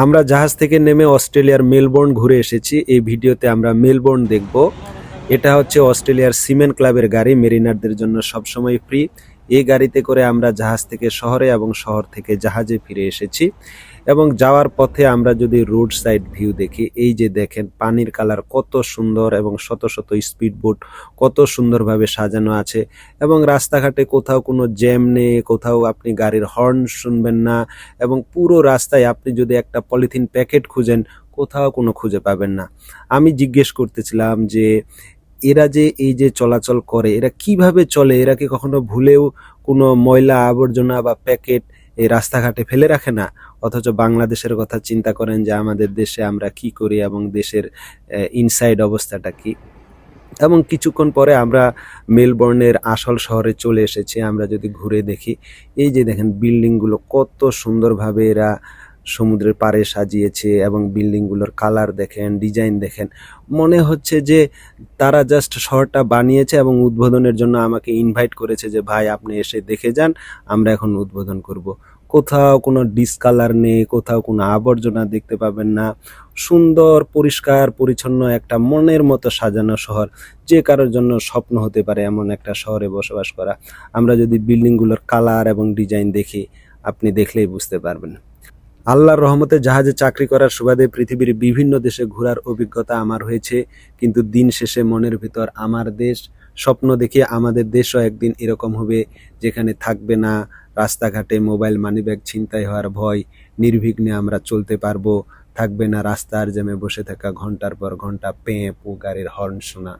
আমরা জাহাজ থেকে নেমে অস্ট্রেলিয়ার মেলবোর্ন ঘুরে এসেছি। এই ভিডিওতে আমরা মেলবোর্ন দেখব। এটা হচ্ছে অস্ট্রেলিয়ার সিমেন্ট ক্লাবের গাড়ি, মেরিনারদের জন্য সবসময় ফ্রি এই গাড়িতে করে আমরা জাহাজ থেকে শহরে এবং শহর থেকে জাহাজে ফিরে এসেছি। এবং যাওয়ার পথে আমরা যদি রোড সাইড ভিউ দেখি, এই যে দেখেন পানির কালার কত সুন্দর এবং শত শত স্পিড বোট কত সুন্দরভাবে সাজানো আছে এবং রাস্তাঘাটে কোথাও কোনো জ্যাম নেই, কোথাও আপনি গাড়ির হর্ন শুনবেন না এবং পুরো রাস্তায় আপনি যদি একটা পলিথিন প্যাকেট খুঁজেন, কোথাও কোনো খুঁজে পাবেন না। আমি জিজ্ঞেস করতেছিলাম যে, এরা যে এই যে চলাচল করে, এরা কীভাবে চলে? এরা কি কখনো ভুলেও কোনো ময়লা আবর্জনা বা প্যাকেট এই রাস্তাঘাটে ফেলে রাখে না। অথচ বাংলাদেশের কথা চিন্তা করেন যে আমাদের দেশে আমরা কি করি এবং দেশের ইনসাইড অবস্থাটা কি। এবং কিছুক্ষণ পরে আমরা মেলবোর্নের আসল শহরে চলে এসেছি। আমরা যদি ঘুরে দেখি, এই যে দেখেন, বিল্ডিংগুলো কত সুন্দরভাবে এরা সমুদ্রের পাড়ে সাজিয়েছে এবং বিল্ডিংগুলোর কালার দেখেন, ডিজাইন দেখেন। মনে হচ্ছে যে তারা জাস্ট শহরটা বানিয়েছে এবং উদ্বোধনের জন্য আমাকে ইনভাইট করেছে যে, ভাই, আপনি এসে দেখে যান, আমরা এখন উদ্বোধন করব। কোথাও কোনো ডিসকালার নেই, কোথাও কোনো আবর্জনা দেখতে পাবেন না। সুন্দর, পরিষ্কার, পরিচ্ছন্ন একটা মনের মতো সাজানো শহর। যে কারোর জন্য স্বপ্ন হতে পারে এমন একটা শহরে বসবাস করা। আমরা যদি বিল্ডিংগুলোর কালার এবং ডিজাইন দেখি, আপনি দেখলেই বুঝতে পারবেন। আল্লাহর রহমতে জাহাজে চাকরি করার সুবাদে পৃথিবীর বিভিন্ন দেশে ঘোরার অভিজ্ঞতা আমার হয়েছে, কিন্তু দিন শেষে মনের ভিতর আমার দেশ, স্বপ্ন দেখি আমাদের দেশও একদিন এরকম হবে, যেখানে থাকবে না রাস্তাঘাটে মোবাইল মানিব্যাগ ছিনতাই হওয়ার ভয়, নির্বিঘ্নে আমরা চলতে পারব, থাকবে না রাস্তার জ্যামে বসে থাকা ঘণ্টার পর ঘণ্টা পেঁ পু গাড়ির হর্ন শোনা।